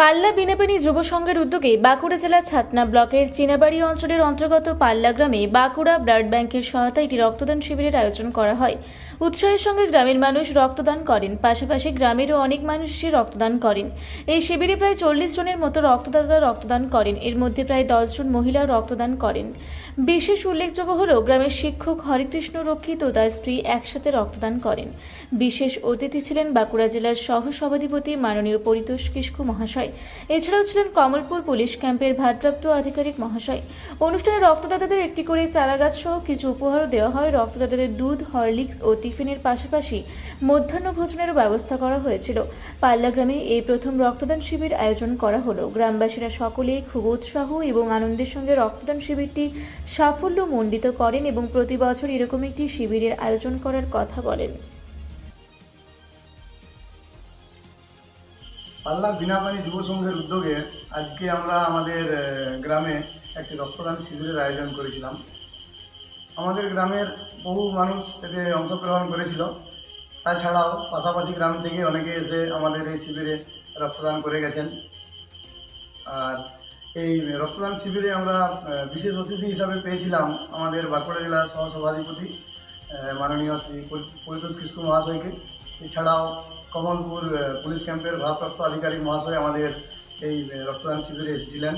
পাল্লা বিনাপানি যুব সংঘের উদ্যোগে বাঁকুড়া জেলার ছাতনা ব্লকের চিনাবাড়ি অঞ্চলের অন্তর্গত পাল্লা গ্রামে বাঁকুড়া ব্লাড ব্যাংকের সহায়তায় একটি রক্তদান শিবিরের আয়োজন করা হয়। উৎসাহের সঙ্গে গ্রামের মানুষ রক্তদান করেন, পাশাপাশি গ্রামেরও অনেক মানুষ এসে রক্তদান করেন। এই শিবিরে প্রায় চল্লিশ জনের মতো রক্তদাতা রক্তদান করেন, এর মধ্যে প্রায় দশজন মহিলা রক্তদান করেন। বিশেষ উল্লেখযোগ্য হল, গ্রামের শিক্ষক হরিকৃষ্ণ রক্ষিত তার স্ত্রী একসাথে রক্তদান করেন। বিশেষ অতিথি ছিলেন বাঁকুড়া জেলার সহ সভাধিপতি মাননীয় পরিতোষ কিস্কু মহাশয়। এছাড়াও ছিলেন কমলপুর পুলিশ ক্যাম্পের ভারপ্রাপ্ত আধিকারিক মহাশয়। অনুষ্ঠানে রক্তদাতাদের একটি করে চারাগাছ সহ কিছু উপহারও দেওয়া হয়। রক্তদাতাদের দুধ, হরলিক্স ও টিফিনের পাশাপাশি মধ্যাহ্ন ভোজনেরও ব্যবস্থা করা হয়েছিল। পাল্লা গ্রামে এই প্রথম রক্তদান শিবির আয়োজন করা হলো। গ্রামবাসীরা সকলে খুব উৎসাহ এবং আনন্দের সঙ্গে রক্তদান শিবিরটি সাফল্য মণ্ডিত করেন এবং প্রতি বছর এরকম একটি শিবিরের আয়োজন করার কথা বলেন। পাল্লা বিনাপানি যুব সংঘের উদ্যোগে আজকে আমরা আমাদের গ্রামে একটি রক্তদান শিবিরের আয়োজন করেছিলাম। আমাদের গ্রামের বহু মানুষ এতে অংশগ্রহণ করেছিল। তাছাড়াও পাশাপাশি গ্রাম থেকে অনেকে এসে আমাদের এই শিবিরে রক্তদান করে গেছেন। আর এই রক্তদান শিবিরে আমরা বিশেষ অতিথি হিসাবে পেয়েছিলাম আমাদের বাঁকুড়া জেলার সহসভাধিপতি মাননীয় শ্রী পরি- পরিতোষ কৃষ্ণ মহাশয়কে। এছাড়াও কমলপুর পুলিশ ক্যাম্পের ভারপ্রাপ্ত আধিকারিক মহাশয় আমাদের এই রক্তদান শিবিরে এসেছিলেন।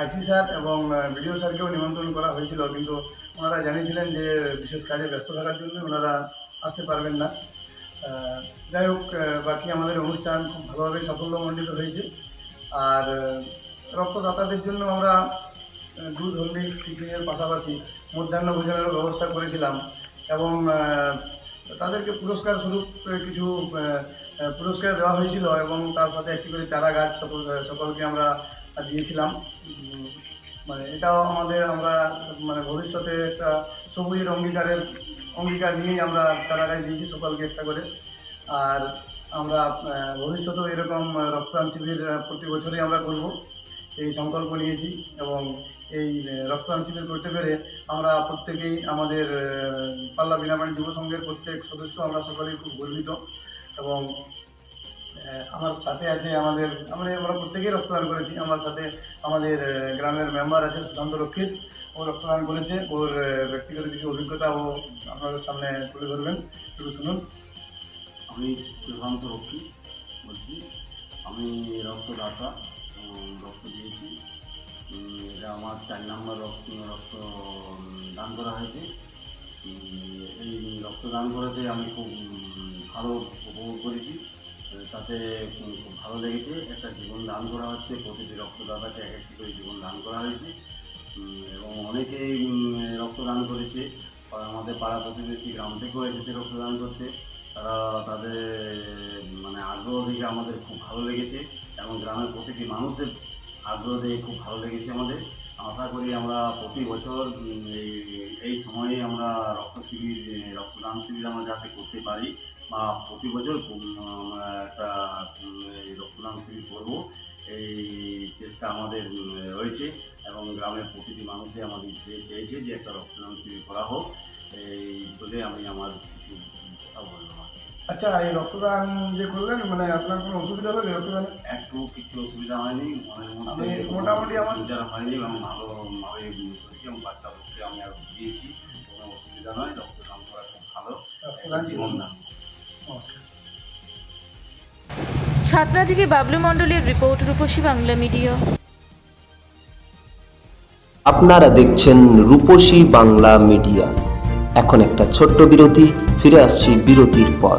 আইসি স্যার এবং বিডিও স্যারকেও নিমন্ত্রণ করা হয়েছিল, কিন্তু ওনারা জানিয়েছিলেন যে, বিশেষ কাজে ব্যস্ত থাকার জন্য ওনারা আসতে পারবেন না। যাই হোক বাকি আমাদের অনুষ্ঠান খুব ভালোভাবে সাফল্যমণ্ডিত হয়েছে। আর রক্তদাতাদের জন্য আমরা দুধ হরলিক্স টিফিনের পাশাপাশি মধ্যাহ্ন ভোজনের ব্যবস্থা করেছিলাম এবং তাদেরকে পুরস্কার স্বরূপ কিছু পুরস্কার দেওয়া হয়েছিল এবং তার সাথে একটি করে চারা গাছ সকল সকলকে আমরা দিয়েছিলাম। মানে এটাও আমাদের, আমরা মানে ভবিষ্যতে একটা সবুজের অঙ্গীকারের, অঙ্গীকার নিয়েই আমরা চারা গাছ দিয়েছি সকলকে একটা করে। আর আমরা ভবিষ্যতেও এরকম রক্তদান শিবির প্রতি বছরই আমরা করব। এই সংকল্প নিয়েছি এবং এই রক্তদান শিবির করতে পেরে আমরা প্রত্যেকেই আমাদের পাল্লা বিনাপানি যুব সংঘের প্রত্যেক সদস্য আমরা সকলেই খুব গর্বিত এবং আমার সাথে আছে আমাদের আমরা আমরা প্রত্যেকেই রক্তদান করেছি। আমার সাথে আমাদের গ্রামের মেম্বার আছে সুশান্ত রক্ষিত। ও রক্তদান করেছে। ওর ব্যক্তিগত কিছু অভিজ্ঞতা ও আপনাদের সামনে তুলে ধরবেন। একটু শুনুন। আমি সুশান্ত রক্ষী বলছি। আমি রক্তদাতা। রক্ত দিয়েছি। এটা আমার চার নম্বর রক্ত রক্ত দান করা হয়েছে। এই রক্তদান করাতে আমি খুব ভালো উপভোগ করেছি। তাতে খুব ভালো লেগেছে। একটা জীবন দান করা হচ্ছে। প্রতিটি রক্তদাতাকে এক একটি করে জীবন দান করা হয়েছে। এবং অনেকেই রক্তদান করেছে। আমাদের পাড়া প্রতিবেশী গ্রাম থেকেও এসেছে রক্তদান করতে। তারা তাদের মানে আগ্রহ দেখে আমাদের খুব ভালো লেগেছে। এবং গ্রামের প্রতিটি মানুষের আগ্রহ দেখে খুব ভালো লেগেছে আমাদের। আশা করি আমরা প্রতি বছর এই- এই সময়ে আমরা রক্ত শিবির রক্তদান শিবির আমরা যাতে করতে পারি বা প্রতি বছর একটা রক্তদান শিবির করব। এই চেষ্টা আমাদের রয়েছে এবং গ্রামের প্রতিটি মানুষই আমাদের চেয়ে- চেয়েছে যে একটা রক্তদান শিবির করা হোক। এই বলে আমি আমার কিছু কথা বললাম। আচ্ছা এই রক্তদান যে করলেন মানে আপনার কোনো অসুবিধা হলো রক্তদান? একটু কিছু অসুবিধা হয়নি মোটামুটি আমার- অসুবিধা হয়নি এবং ভালোভাবে করেছি এবং বাচ্চা পক্ষে আমি আর দিয়েছি কোনো অসুবিধা নয় রক্তদান করা খুব ভালো রক্তদান জীবন দান। নমস্কার। ছাত্রা থেকে বাবলু মণ্ডলের রিপোর্ট রূপসী বাংলা মিডিয়া। আপনারা দেখছেন রূপসী বাংলা মিডিয়া। এখন একটা ছোট্ট বিরতি ফিরে আসছি বিরতির পর।